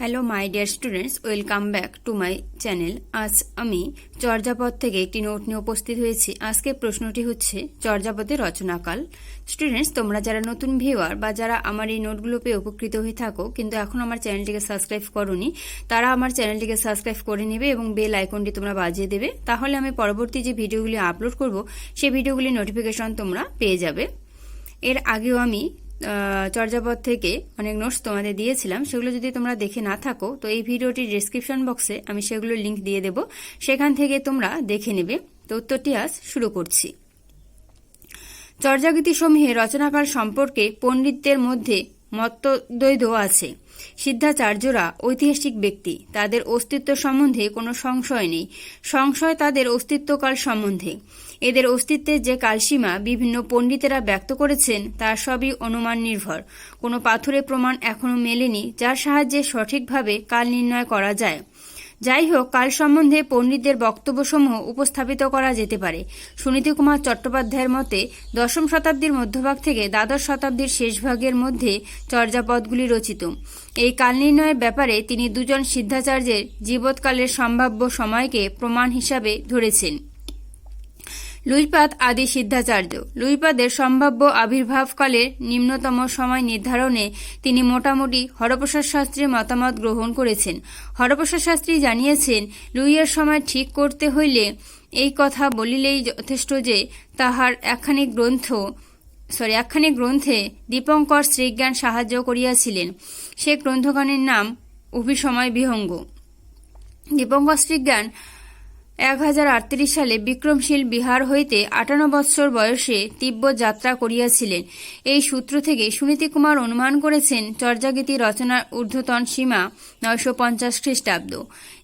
Hello my dear students welcome back to my channel আজ আমি চর্যাপদ থেকে একটি নোট নিয়ে উপস্থিত হয়েছি। আজকে প্রশ্নটি হচ্ছে চর্যাপদের রচনাকাল। স্টুডেন্টস তোমরা যারা নতুন ভিউয়ার বা যারা আমার এই নোটগুলো পেয়ে উপকৃত হয়ে থাকো, কিন্তু এখন আমার চ্যানেলটিকে সাবস্ক্রাইব করনি, তারা আমার চ্যানেলটিকে সাবস্ক্রাইব করে নেবে এবং বেল আইকনটি তোমরা বাজিয়ে দেবে। তাহলে আমি পরবর্তী যে ভিডিওগুলি আপলোড করব সেই ভিডিওগুলির নোটিফিকেশন তোমরা পেয়ে যাবে। এর আগেও আমি চর্যাপদ থেকে অনেক নোটস তোমাদের দিয়েছিলাম, সেগুলো যদি তোমরা দেখে না থাকো, তো এই ভিডিওটির ডিসক্রিপশন বক্সে আমি সেগুলোর লিঙ্ক দিয়ে দেব। সেখান থেকে তোমরা দেখে নেবে। তো উত্তরটি আজ শুরু করছি। চর্যাগীতি সমূহে রচনাকাল সম্পর্কে পণ্ডিতদের মধ্যে মতদ্বৈধ আছে। সিদ্ধাচার্যরা ঐতিহাসিক ব্যক্তি, তাদের অস্তিত্ব সম্বন্ধে কোনো সংশয় নেই। সংশয় তাদের অস্তিত্বকাল সম্বন্ধে। এদের অস্তিত্বের যে কালসীমা বিভিন্ন পণ্ডিতেরা ব্যক্ত করেছেন তার সবই অনুমান নির্ভর। কোনো পাথুরে প্রমাণ এখনও মেলেনি, যার সাহায্যে সঠিকভাবে কাল নির্ণয় করা যায়। যাই হোক কাল সম্বন্ধে পণ্ডিতদের বক্তব্যসমূহ উপস্থাপিত করা যেতে পারে। সুনীতি কুমার চট্টোপাধ্যায়ের মতে, দশম শতাব্দীর মধ্যভাগ থেকে দ্বাদশ শতাব্দীর শেষভাগের মধ্যে চর্যাপদগুলি রচিত। এই কাল নির্ণয়ের ব্যাপারে তিনি দুজন সিদ্ধাচার্যের জীবৎকালের সম্ভাব্য সময়কে প্রমাণ হিসাবে ধরেছেন। লুইপাত আদি সিদ্ধাচার্য। লুইপাদের সম্ভাব্য আবির্ভাবকালের নিম্নতম সময় নির্ধারণে তিনি মোটামুটি হরপ্রসাদ শাস্ত্রীর মতামত গ্রহণ করেছেন। হরপ্রসাদ শাস্ত্রী জানিয়েছেন, লুইয়ের সময় ঠিক করতে হইলে এই কথা বলিলেই যথেষ্ট যে তাহার একখানি গ্রন্থ, সরি, একখানি গ্রন্থে দীপঙ্কর শ্রীজ্ঞান সাহায্য করিয়াছিলেন। সে গ্রন্থখানির নাম অভিসময় বিহঙ্গ। দীপঙ্কর শ্রীজ্ঞান এক হাজার আটত্রিশ সালে বিক্রমশীল বিহার হইতে আটান্ন বৎসর বয়সে তিব্বত যাত্রা করিয়াছিলেন। এই সূত্র থেকে সুনীতি কুমার অনুমান করেছেন, চর্যাগীতি রচনার ঊর্ধ্বতন সীমা নয়শো পঞ্চাশ খ্রিস্টাব্দ।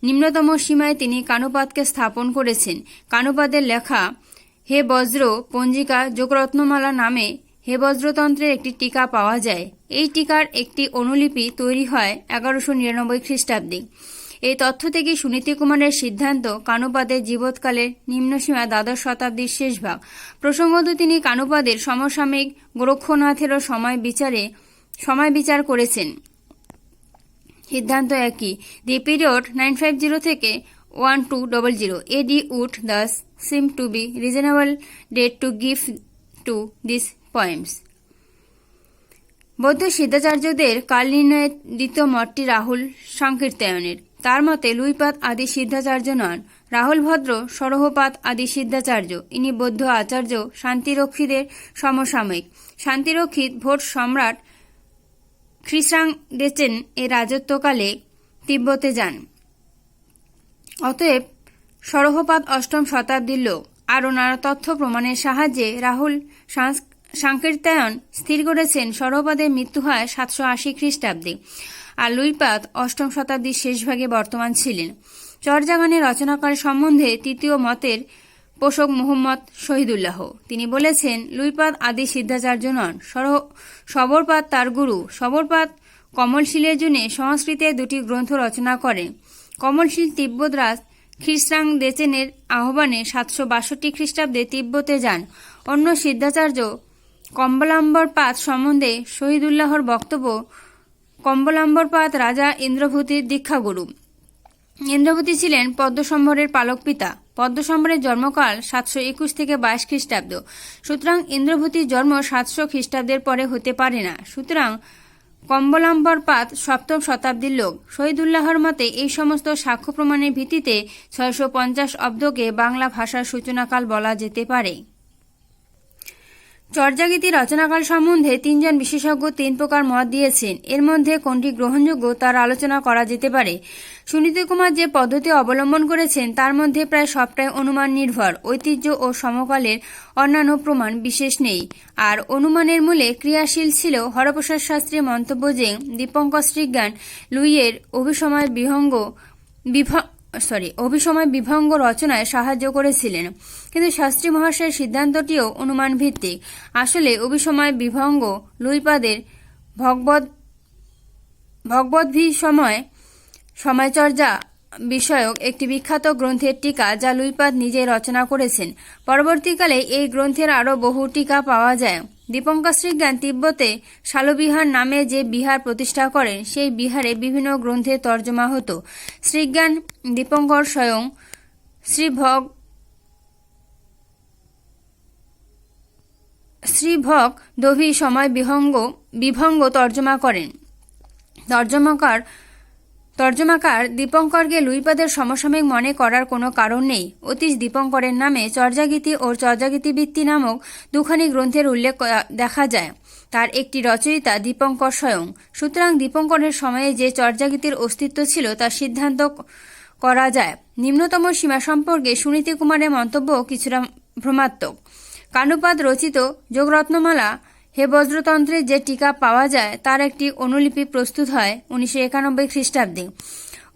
নিম্নতম সীমায় তিনি কানুপাতকে স্থাপন করেছেন। কানুপাদের লেখা হে বজ্র পঞ্জিকা যোগরত্নমালা নামে হে বজ্রতন্ত্রের একটি টিকা পাওয়া যায়। এই টিকার একটি অনুলিপি তৈরি হয় এগারোশো নিরানব্বই খ্রিস্টাব্দে। এই তথ্য থেকে সুনীতি কুমারের সিদ্ধান্ত কানুপাদের জীবৎকালের নিম্নসীমা দ্বাদশ শতাব্দীর শেষ ভাগ। প্রসঙ্গত তিনি কানুপাদের সমসাময়িক গোরক্ষনাথেরও সময় বিচারে, সময় বিচার করেছেন। সিদ্ধান্ত একই। The period nine five zero থেকে one two double zero. AD would thus seem to be reasonable date to give to this points বৌদ্ধ সিদ্ধাচার্যদের কাল নির্ণয়ের দ্বিতীয় মঠটি রাহুল সংকীর্তায়নের। তার মতে লুইপাত আদি সিদ্ধাচার্য নন। রাহুল ভদ্র, সরহপাত আদি সিদ্ধাচার্য। ইনি বৌদ্ধ আচার্য, শান্তিরক্ষীদের সমসাময়িক। শান্তিরক্ষী ভোট সম্রাট খ্রিস্রাং ডেচেন এর রাজত্বকালে তিব্বতে যান। অতএব সরহপাত অষ্টম শতাব্দীর লোক। আরও নানা তথ্য প্রমাণের সাহায্যে রাহুল সাংকীর্তায়ন স্থির করেছেন সরহপাদের মৃত্যু হয় সাতশো আশি খ্রিস্টাব্দে। আর লুইপাত অষ্টম শতাব্দীর শেষভাগে বর্তমান ছিলেন। চরজাগানের রচনাকার সম্বন্ধে তৃতীয় মতের পোষক মোহাম্মদ শহীদুল্লাহ। তিনি বলেছেন, লুইপাত আদি সিদ্ধাচার্য নন। সবরপাত তার গুরু। সবরপাত কমলশীলের জন্য সংস্কৃতে দুটি গ্রন্থ রচনা করেন। কমলশীল তিব্বতরাজ খ্রিস্রাং দেচেনের আহ্বানে সাতশো বাষট্টি খ্রিস্টাব্দে তিব্বতে যান। অন্য সিদ্ধাচার্য কম্বলাম্বর পাত সম্বন্ধে শহীদুল্লাহর বক্তব্য কম্বলাম্বর পাত রাজা ইন্দ্রভূতির দীক্ষাগুরু। ইন্দ্রবতী ছিলেন পদ্মসম্ভরের পালক পিতা পদ্মসম্ভরের জন্মকাল সাতশো একুশ থেকে বাইশ খ্রিস্টাব্দ। সুতরাং ইন্দ্রভূতির জন্ম সাতশো খ্রিস্টাব্দের পরে হতে পারে না। সুতরাং কম্বলাম্বর পাত সপ্তম শতাব্দীর লোক। শহীদুল্লাহর মতে এই সমস্ত সাক্ষ্য প্রমাণের ভিত্তিতে ছয়শো পঞ্চাশ অব্দকে বাংলা ভাষার সূচনাকাল বলা যেতে পারে। চর্যাগীতি রচনাকাল সম্বন্ধে তিনজন বিশেষজ্ঞ তিন প্রকার মত দিয়েছেন। এর মধ্যে কোনটি গ্রহণযোগ্য তার আলোচনা করা যেতে পারে। সুনীতি কুমার যে পদ্ধতি অবলম্বন করেছেন, তার মধ্যে প্রায় সবটাই অনুমান নির্ভর। ঐতিহ্য ও সমকালের অন্যান্য প্রমাণ বিশেষ নেই। আর অনুমানের মূলে ক্রিয়াশীল ছিল হরপ্রসাদ শাস্ত্রীর মন্তব্য যে দীপঙ্কর শ্রীজ্ঞান লুইয়ের অভিসময় বিহঙ্গ বিভা সরি, অভিসময় বিভঙ্গ রচনায় সাহায্য করেছিলেন। কিন্তু শাস্ত্রী মহাশয়ের সিদ্ধান্তটিও অনুমান ভিত্তিক আসলে অভিসময় বিভঙ্গ লুইপাদের ভগবত ভগবদ্ভি সময় সময়চর্যা বিষয়ক একটি বিখ্যাত গ্রন্থের টিকা যা লুইপাদ নিজে রচনা করেছেন। পরবর্তীকালে এই গ্রন্থের আরও বহু টিকা পাওয়া যায়। দীপঙ্কর শ্রীজ্ঞান তিব্বতে শালবিহার নামে যে বিহার প্রতিষ্ঠা করেন সেই বিহারে বিভিন্ন গ্রন্থের তর্জমা হতো। শ্রীজ্ঞান দীপঙ্কর স্বয়ং শ্রীভগ শ্রীভক দভি সময় বিহঙ্গ বিভঙ্গ তর্জমা করেন। তর্জমাকার তর্জমাকার দীপঙ্করকে লুইপাদের সমসাময়িক মনে করার কোনো কারণ নেই। অতীশ দীপঙ্করের নামে চর্যাগীতি ও চর্যাগীতিবৃত্তি নামক দুখানি গ্রন্থের উল্লেখ দেখা যায়। তার একটি রচয়িতা দীপঙ্কর স্বয়ং। সুতরাং দীপঙ্করের সময়ে যে চর্যাগীতির অস্তিত্ব ছিল তার সিদ্ধান্ত করা যায়। নিম্নতম সীমা সম্পর্কে সুনীতি কুমারের মন্তব্য কিছুটা ভ্রমাত্মক। কানুপাত রচিত যোগরত্নমালা হে বজ্রতন্ত্রে যে টিকা পাওয়া যায়, তার একটি অনুলিপি প্রস্তুত হয় উনিশশো একানব্বই খ্রিস্টাব্দে।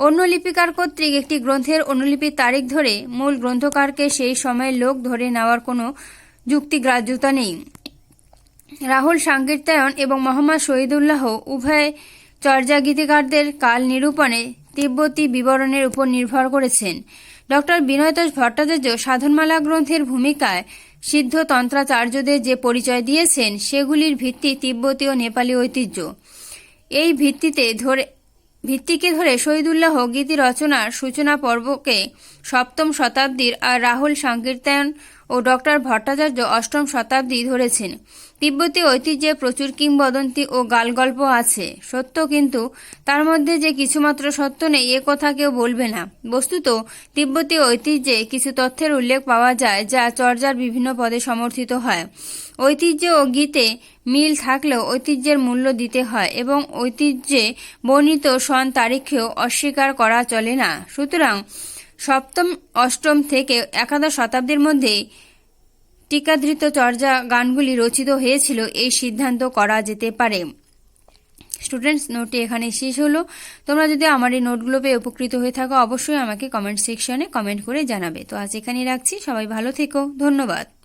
অন্য লিপিকার কর্তৃক একটি গ্রন্থের অনুলিপির তারিখ ধরে মূল গ্রন্থকারকে সেই সময়ের লোক ধরে নেওয়ার কোনো যুক্তিগ্রাহ্যতা নেই। রাহুল সাংকীর্তায়ন এবং মোহাম্মদ শহীদুল্লাহ উভয় চর্যা গীতিকারদের কাল নিরূপণে তিব্বতী বিবরণের উপর নির্ভর করেছেন। ডক্টর বিনয়তোষ ভট্টাচার্য সাধনমালা গ্রন্থের ভূমিকায় সিদ্ধ তন্ত্রাচার্যদের যে পরিচয় দিয়েছেন সেগুলির ভিত্তি তিব্বতীয় নেপালি ঐতিহ্য। এই ভিত্তিতে ধরে ভিত্তিকে ধরে শহীদুল্লাহ গীতি রচনার সূচনা পর্বকে সপ্তম শতাব্দীর আর রাহুল সংকীর্তায়ন ও ডক্টর ভট্টাচার্য অষ্টম শতাব্দী ধরেছেন। তিব্বতী ঐতিহ্যে প্রচুর কিংবদন্তি ও গালগল্প আছে। সত্য কিন্তু তার মধ্যে যে কিছুমাত্র সত্য নেই, এ কথা কেউ বলবে না। বস্তুত তিব্বতী ঐতিহ্যে কিছু তথ্যের উল্লেখ পাওয়া যায়, যা চর্যার বিভিন্ন পদে সমর্থিত হয়। ঐতিহ্য ও গীতে মিল থাকলেও ঐতিহ্যের মূল্য দিতে হয় এবং ঐতিহ্যে বর্ণিত সন তারিখেও অস্বীকার করা চলে না। সুতরাং সপ্তম, অষ্টম থেকে একাদশ শতাব্দীর মধ্যে টিকাধৃত চর্যা গানগুলি রচিত হয়েছিল, এই সিদ্ধান্ত করা যেতে পারে। স্টুডেন্টস নোটটি এখানে শেষ হলো। তোমরা যদি আমার এই নোটগুলো পেয়ে উপকৃত হয়ে থাকো, অবশ্যই আমাকে কমেন্ট সেকশনে কমেন্ট করে জানাবে। তো আজ এখানেই রাখছি। সবাই ভালো থেকো। ধন্যবাদ।